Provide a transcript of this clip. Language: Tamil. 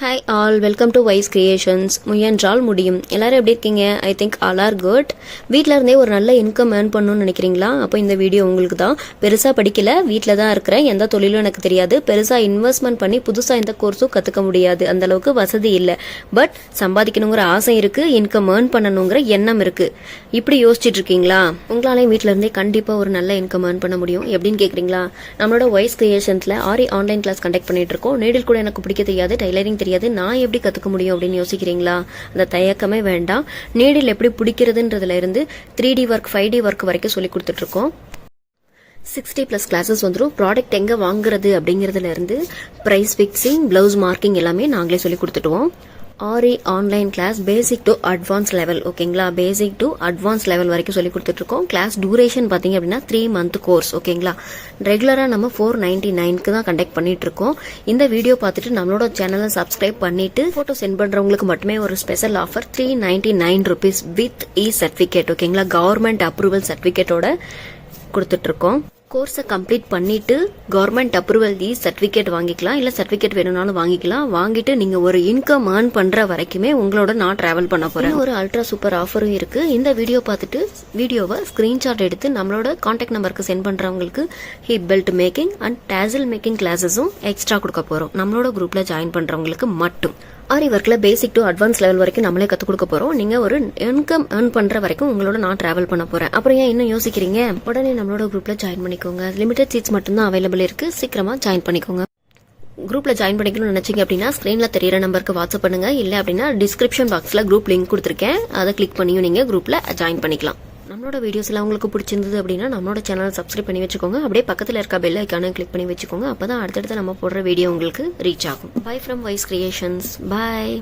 Hi all welcome to Wise Creations முயன்றால் முடியும். எல்லாரும் எப்படி இருக்கீங்க? I think all are good வீட்டில் இருந்தே ஒரு நல்ல இன்கம் ஏர்ன் பண்ணணும்னு நினைக்கிறீங்களா? அப்போ இந்த வீடியோ உங்களுக்கு தான். பெருசாக படிக்கல வீட்டில் தான் இருக்கிறேன். எந்த தொழிலும் எனக்கு தெரியாது. பெருசாக இன்வெஸ்ட்மெண்ட் பண்ணி புதுசாக எந்த கோர்ஸும் கற்றுக்க முடியாது. அந்த அளவுக்கு வசதி இல்லை. பட் சம்பாதிக்கணுங்கிற ஆசை இருக்குது இன்கம் ஏர்ன் பண்ணணுங்கிற எண்ணம் இருக்குது இப்படி யோசிச்சுட்டு இருக்கீங்களா? உங்களாலேயும் வீட்டில் இருந்தே கண்டிப்பாக ஒரு நல்ல இன்கம் ஏர்ன் பண்ண முடியும். எப்படின்னு கேட்குறீங்களா நம்மளோட வைஸ் கிரியேஷன்ஸில் ஆரி ஆன்லைன் கிளாஸ் கண்டக்ட் பண்ணிட்டு இருக்கோம். நீடில் கூட எனக்கு பிடிக்க தெரியாது. டைலரிங் தெரியாது. நான் எப்படி கற்றுக்க முடியும் அப்படின்னு யோசிக்கிறீங்களா? அந்த தயக்கமே வேண்டாம். நீடில் எப்படி பிடிக்கிறதுன்றதுல இருந்து three D work five D work வரைக்கும் சொல்லி கொடுத்துட்ருக்கோம். சிக்ஸ்டி ப்ளஸ் கிளாஸஸ் வந்துடும் ப்ராடக்ட் எங்கே வாங்குறது அப்படிங்கிறதுல இருந்து ப்ரைஸ் ஃபிக்ஸிங் ப்ளவுஸ் மார்க்கிங் எல்லாமே நாங்களே சொல்லி கொடுத்துட்டுவோம் aari online class basic to advance level ஓகேங்களா பேசிக் டு அட்வான்ஸ் லெவல் வரைக்கும் சொல்லி கொடுத்துட்ருக்கோம். கிளாஸ் டூரேஷன் பார்த்தீங்க அப்படின்னா த்ரீ மந்த் கோர்ஸ் ஓகேங்களா ரெகுலராக நம்ம ஃபோர் நைன்டி நைனுக்கு தான் கண்டக்ட் பண்ணிட்டு இருக்கோம் இந்த வீடியோ பார்த்துட்டு நம்மளோட சேனலை சப்ஸ்கிரைப் பண்ணிட்டு ஃபோட்டோ சென்ட் பண்ணுறவங்களுக்கு மட்டுமே ஒரு special offer three ninety nine rupees with e certificate ஓகேங்களா கவர்மெண்ட் அப்ரூவல் சர்டிஃபிகேட்டோட கொடுத்துட்ருக்கோம். கோர்ஸை கம்ப்ளீட் பண்ணிட்டு கவர்மெண்ட் அப்ரூவல் தி சர்டிஃபிகேட் வாங்கிக்கலாம். இல்லை சர்டிஃபிகேட் வேணும்னாலும் வாங்கிக்கலாம். வாங்கிட்டு நீங்கள் ஒரு இன்கம் ஏர்ன் பண்ணுற வரைக்குமே உங்களோட நான் ட்ராவல் பண்ண போகிறேன் ஒரு அல்ட்ரா சூப்பர் ஆஃபரும் இருக்குது இந்த வீடியோ பார்த்துட்டு வீடியோவை ஸ்க்ரீன்ஷாட் எடுத்து நம்மளோட காண்டாக்ட் நம்பருக்கு சென்ட் பண்ணுறவங்களுக்கு hip belt making and tassel making கிளாஸஸும் extra கொடுக்க போகிறோம் நம்மளோட குரூப்பில் ஜாயின் பண்ணுறவங்களுக்கு மட்டும். ஆரி ஒர்க்கில் பேசிக் டு அட்வான்ஸ் லெவல் வரைக்கும் நம்மளே கற்றுக் கொடுக்க போகிறோம் நீங்கள் ஒரு இன்கம் ஏர்ன் பண்ணுற வரைக்கும் உங்களோட நான் ட்ராவல் பண்ண போகிறேன் அப்புறம் ஏன் இன்னும் யோசிக்கிறீங்க? உடனே நம்மளோட குரூப்பில் ஜாயின் பண்ணிக்கோங்க. லிமிடெட் சீட்ஸ் மட்டும்தான் அவைலபிள் இருக்குது சீக்கிரமாக ஜாயின் பண்ணிக்கோங்க. குரூப்பில் ஜாயின் பண்ணிக்கணும்னு நினச்சிங்க அப்படின்னா ஸ்க்ரீனில் தெரியிற நம்பருக்கு வாட்ஸ்அப் பண்ணுங்க. இல்லை அப்படின்னா டிஸ்கிரிப்ஷன் பாக்ஸில் குரூப் லிங்க் கொடுத்துருக்கேன். அதை கிளிக் பண்ணியும் நீங்கள் குரூப்பில் ஜாயின் பண்ணிக்கலாம். நம்மளோட வீடியோஸ் எல்லாம் உங்களுக்கு பிடிச்சிருந்தது அப்படின்னா நம்மளோட சேனலை சப்ஸ்கிரைப் பண்ணி வச்சுக்கோங்க. அப்படியே பக்கத்தில் இருக்க பெல் ஐக்கான கிளிக் பண்ணி வச்சுக்கோங்க. அப்போ தான் அடுத்தடுத்து நம்ம போடுற வீடியோ உங்களுக்கு ரீச் ஆகும். Bye from Wise Creations bye